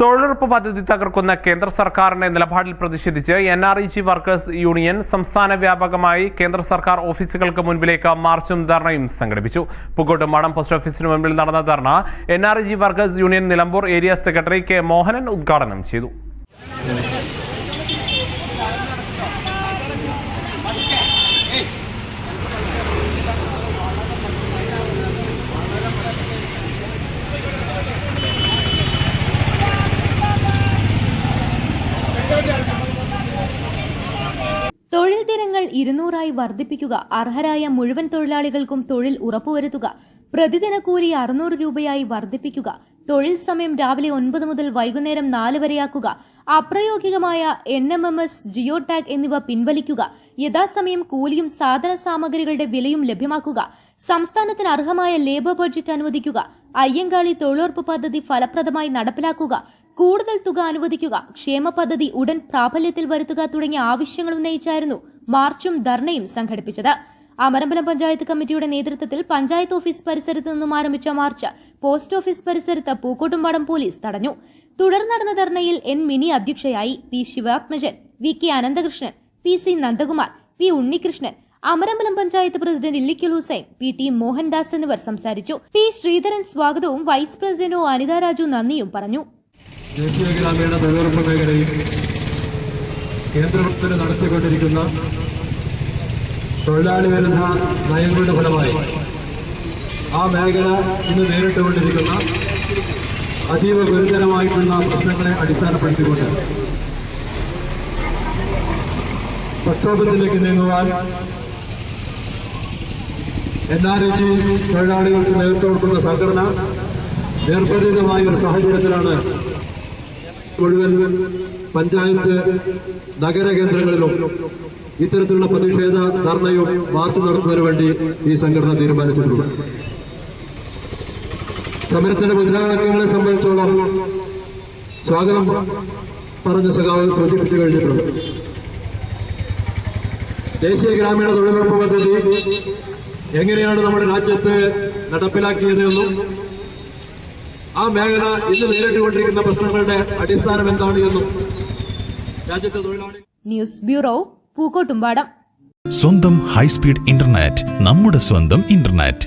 തൊഴിലുറപ്പ് പദ്ധതി തകർക്കുന്ന കേന്ദ്ര സർക്കാരിന്റെ നിലപാടിൽ പ്രതിഷേധിച്ച് N R E G workers union സംസ്ഥാന വ്യാപകമായി കേന്ദ്ര സർക്കാർ ഓഫീസുകൾക്ക് മുൻപിലേക്ക് മാർച്ചും ധർണയും സംഘടിപ്പിച്ചു. പൂക്കോട്ടുംപാടം പോസ്റ്റ് ഓഫീസിന് മുമ്പിൽ നടന്ന ധർണ N R E G workers union Nilambur area secretary K Mohanan ഉദ്ഘാടനം ചെയ്തു. തൊഴിൽ ദിനങ്ങൾ ഇരുന്നൂറായി വർദ്ധിപ്പിക്കുക അർഹരായ മുഴുവൻ തൊഴിലാളികൾക്കും തൊഴിൽ ഉറപ്പുവരുത്തുക പ്രതിദിന കൂലി അറുന്നൂറ് രൂപയായി വർദ്ധിപ്പിക്കുക തൊഴിൽ സമയം രാവിലെ ഒൻപത് മുതൽ വൈകുന്നേരം നാല് വരെയാക്കുക അപ്രയോഗികമായ N M M S geo tag എന്നിവ പിൻവലിക്കുക യഥാസമയം കൂലിയും സാധന സാമഗ്രികളുടെ വിലയും ലഭ്യമാക്കുക സംസ്ഥാനത്തിന് അർഹമായ ലേബർ ബഡ്ജറ്റ് അനുവദിക്കുക അയ്യങ്കാളി തൊഴിലുറപ്പ് പദ്ധതി ഫലപ്രദമായി നടപ്പിലാക്കുക കൂടുതൽ തുക അനുവദിക്കുക. ക്ഷേമ പദ്ധതി ഉടൻ പ്രാബല്യത്തിൽ വരുത്തുക തുടങ്ങിയ ആവശ്യങ്ങൾ ഉന്നയിച്ചായിരുന്നു മാർച്ചും ധർണയും സംഘടിപ്പിച്ചത്. അമരമ്പലം പഞ്ചായത്ത് കമ്മിറ്റിയുടെ നേതൃത്വത്തിൽ പഞ്ചായത്ത് ഓഫീസ് പരിസരത്ത് നിന്നും ആരംഭിച്ച മാർച്ച് പോസ്റ്റ് ഓഫീസ് പരിസരത്ത് പൂക്കോട്ടുംപാടം പോലീസ് തടഞ്ഞു. തുടർന്ന് നടന്ന ധർണയിൽ എൻ മിനി അധ്യക്ഷയായി P Sivathmajan V K Ananthakrishnan P C Nandakumar P Unnikrishnan Amarambalam panchayat president Illikkal Hussain P T Mohandas എന്നിവർ സംസാരിച്ചു. പി ശ്രീധരൻ സ്വാഗതവും വൈസ് പ്രസിഡന്റ് ഒ നന്ദിയും പറഞ്ഞു. ദേശീയ ഗ്രാമീണ തൊഴിലുറപ്പ് മേഖലയിൽ കേന്ദ്രത്തിന് നടത്തിക്കൊണ്ടിരിക്കുന്ന തൊഴിലാളി വിരുദ്ധ നയങ്ങളുടെ ഫലമായി ആ മേഖല ഇന്ന് നേരിട്ടുകൊണ്ടിരിക്കുന്ന അതീവ ഗുരുതരമായിട്ടുള്ള പ്രശ്നങ്ങളെ അടിസ്ഥാനപ്പെടുത്തിക്കൊണ്ട് പ്രക്ഷോഭത്തിലേക്ക് നീങ്ങുവാൻ എൻ ആർ എ ജി തൊഴിലാളികൾക്ക് നേതൃത്വം കൊടുക്കുന്ന സംഘടന നിർബന്ധിതമായ ഒരു സാഹചര്യത്തിലാണ് മുഴുവൻ പഞ്ചായത്ത് നഗര കേന്ദ്രങ്ങളിലും ഇത്തരത്തിലുള്ള പ്രതിഷേധ ധർണയും മാർച്ച് നടത്തുന്നതിന് വേണ്ടി ഈ സംഘടന തീരുമാനിച്ചിട്ടുണ്ട്. സമരത്തിന്റെ മുദ്രാവാക്യങ്ങളെ സംബന്ധിച്ചോളം സ്വാഗതം പറഞ്ഞ സഖാവ് സൂചിപ്പിച്ചു കഴിഞ്ഞിട്ടുണ്ട്. ദേശീയ ഗ്രാമീണ തൊഴിലുറപ്പ് പദ്ധതി എങ്ങനെയാണ് നമ്മുടെ രാജ്യത്ത് നടപ്പിലാക്കിയത് എന്നും ആ മേഖല ഇന്ന് നേരിട്ടുകൊണ്ടിരിക്കുന്ന പ്രശ്നങ്ങളുടെ അടിസ്ഥാനം എന്താണ് എന്നും രാജ്യത്തെ തൊഴിലാളി ന്യൂസ് ബ്യൂറോ പൂക്കോട്ടുംപാടം. സ്വന്തം ഹൈസ്പീഡ് ഇന്റർനെറ്റ് നമ്മുടെ സ്വന്തം ഇന്റർനെറ്റ്.